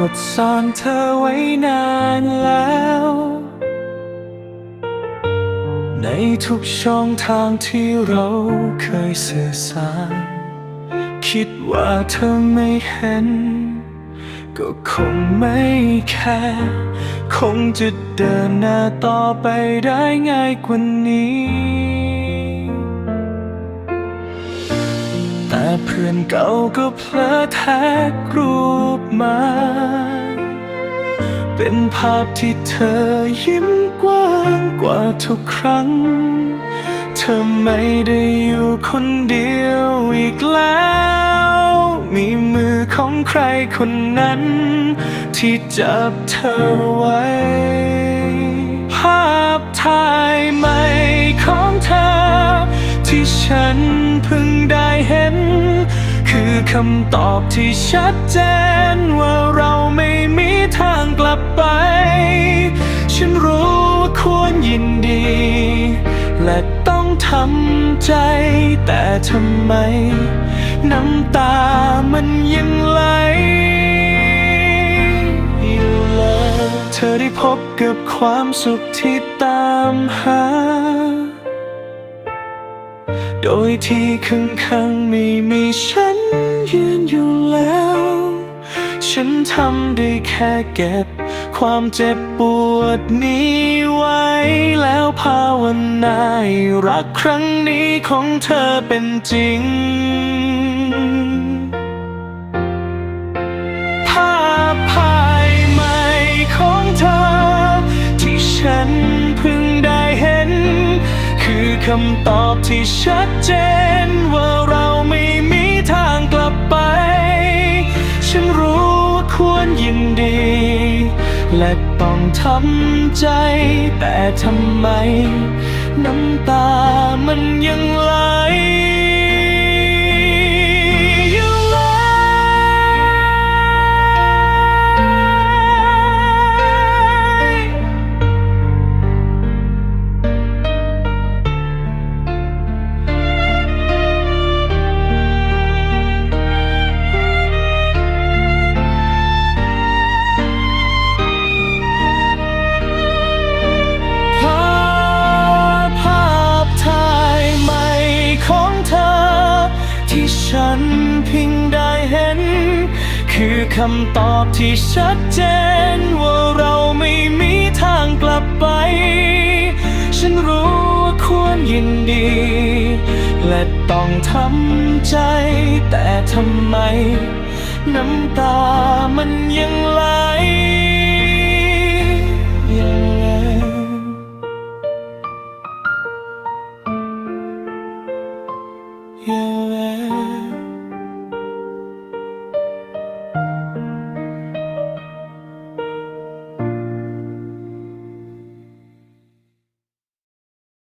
กดซ่อนเธอไว้นานแล้ว ในทุกช่องทางที่เราเคยสื่อสาร คิดว่าเธอไม่เห็น ก็คงไม่แค่ คงจะเดินหน้าต่อไปได้ง่ายกว่านี้ แต่เพื่อนเก่าก็เพลอแท็กรูปมา เป็นภาพที่เธอยิ้มกว้างกว่าทุกครั้ง เธอไม่ได้อยู่คนเดียวอีกแล้ว มีมือของใครคนนั้น ที่จับเธอไว้ ภาพถ่ายใหม่ของเธอ ที่ฉันเพิ่งได้เห็น คือคำตอบที่ชัดเจนว่าเรา ไป ฉันรู้ว่าควรยินดี และต้องทำใจ แต่ทำไม น้ำตามันยังไหลอยู่เลยเธอได้พบกับความสุขที่ตามหา โดยที่ข้างๆไม่มีฉันยืนอยู่แล้ว ฉันทำได้แค่เก็บ ความเจ็บปวดนี้ไว้ แล้วภาวนารักครั้งนี้ของเธอเป็นจริง ภาพถ่ายใหม่ของเธอ ที่ฉันเพิ่งได้เห็น คือคำตอบที่ชัดเจนว่า ต้องทำใจ แต่ทำไม น้ำตามันยังไหล คือคำตอบที่ชัดเจน ว่าเราไม่มีทางกลับไป ฉันรู้ว่าควรยินดี และต้องทำใจ แต่ทำไม น้ำตามันยังไหลยังไง